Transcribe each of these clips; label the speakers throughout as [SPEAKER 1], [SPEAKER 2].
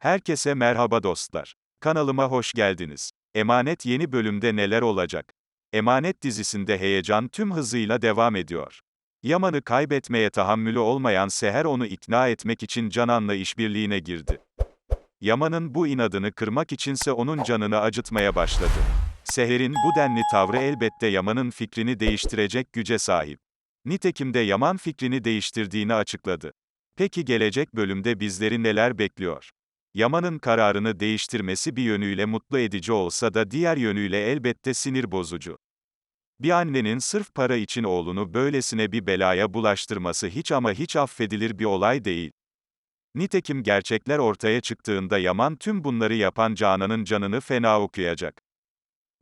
[SPEAKER 1] Herkese merhaba dostlar. Kanalıma hoş geldiniz. Emanet yeni bölümde neler olacak? Emanet dizisinde heyecan tüm hızıyla devam ediyor. Yaman'ı kaybetmeye tahammülü olmayan Seher onu ikna etmek için Canan'la işbirliğine girdi. Yaman'ın bu inadını kırmak içinse onun canını acıtmaya başladı. Seher'in bu denli tavrı elbette Yaman'ın fikrini değiştirecek güce sahip. Nitekim de Yaman fikrini değiştirdiğini açıkladı. Peki gelecek bölümde bizleri neler bekliyor? Yaman'ın kararını değiştirmesi bir yönüyle mutlu edici olsa da diğer yönüyle elbette sinir bozucu. Bir annenin sırf para için oğlunu böylesine bir belaya bulaştırması hiç ama hiç affedilir bir olay değil. Nitekim gerçekler ortaya çıktığında Yaman tüm bunları yapan Canan'ın canını fena okuyacak.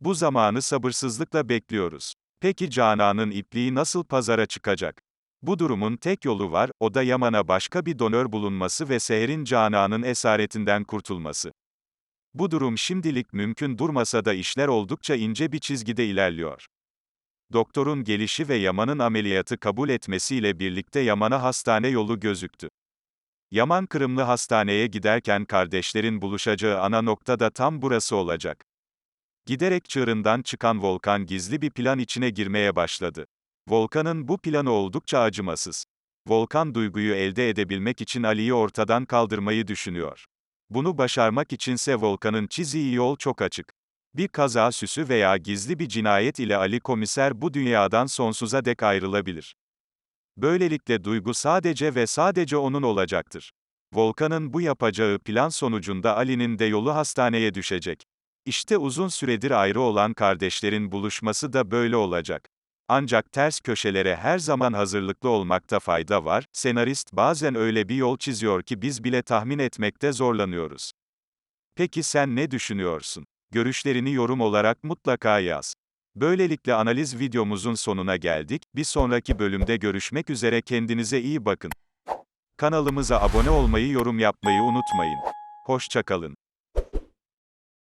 [SPEAKER 1] Bu zamanı sabırsızlıkla bekliyoruz. Peki Canan'ın ipliği nasıl pazara çıkacak? Bu durumun tek yolu var, o da Yaman'a başka bir donör bulunması ve Seher'in Canan'ın esaretinden kurtulması. Bu durum şimdilik mümkün durmasa da işler oldukça ince bir çizgide ilerliyor. Doktorun gelişi ve Yaman'ın ameliyatı kabul etmesiyle birlikte Yaman'a hastane yolu gözüktü. Yaman Kırımlı hastaneye giderken kardeşlerin buluşacağı ana nokta da tam burası olacak. Giderek çığırından çıkan Volkan gizli bir plan içine girmeye başladı. Volkan'ın bu planı oldukça acımasız. Volkan duyguyu elde edebilmek için Ali'yi ortadan kaldırmayı düşünüyor. Bunu başarmak içinse Volkan'ın çizdiği yol çok açık. Bir kaza süsü veya gizli bir cinayet ile Ali komiser bu dünyadan sonsuza dek ayrılabilir. Böylelikle duygu sadece ve sadece onun olacaktır. Volkan'ın bu yapacağı plan sonucunda Ali'nin de yolu hastaneye düşecek. İşte uzun süredir ayrı olan kardeşlerin buluşması da böyle olacak. Ancak ters köşelere her zaman hazırlıklı olmakta fayda var, senarist bazen öyle bir yol çiziyor ki biz bile tahmin etmekte zorlanıyoruz. Peki sen ne düşünüyorsun? Görüşlerini yorum olarak mutlaka yaz. Böylelikle analiz videomuzun sonuna geldik, bir sonraki bölümde görüşmek üzere kendinize iyi bakın. Kanalımıza abone olmayı yorum yapmayı unutmayın. Hoşçakalın.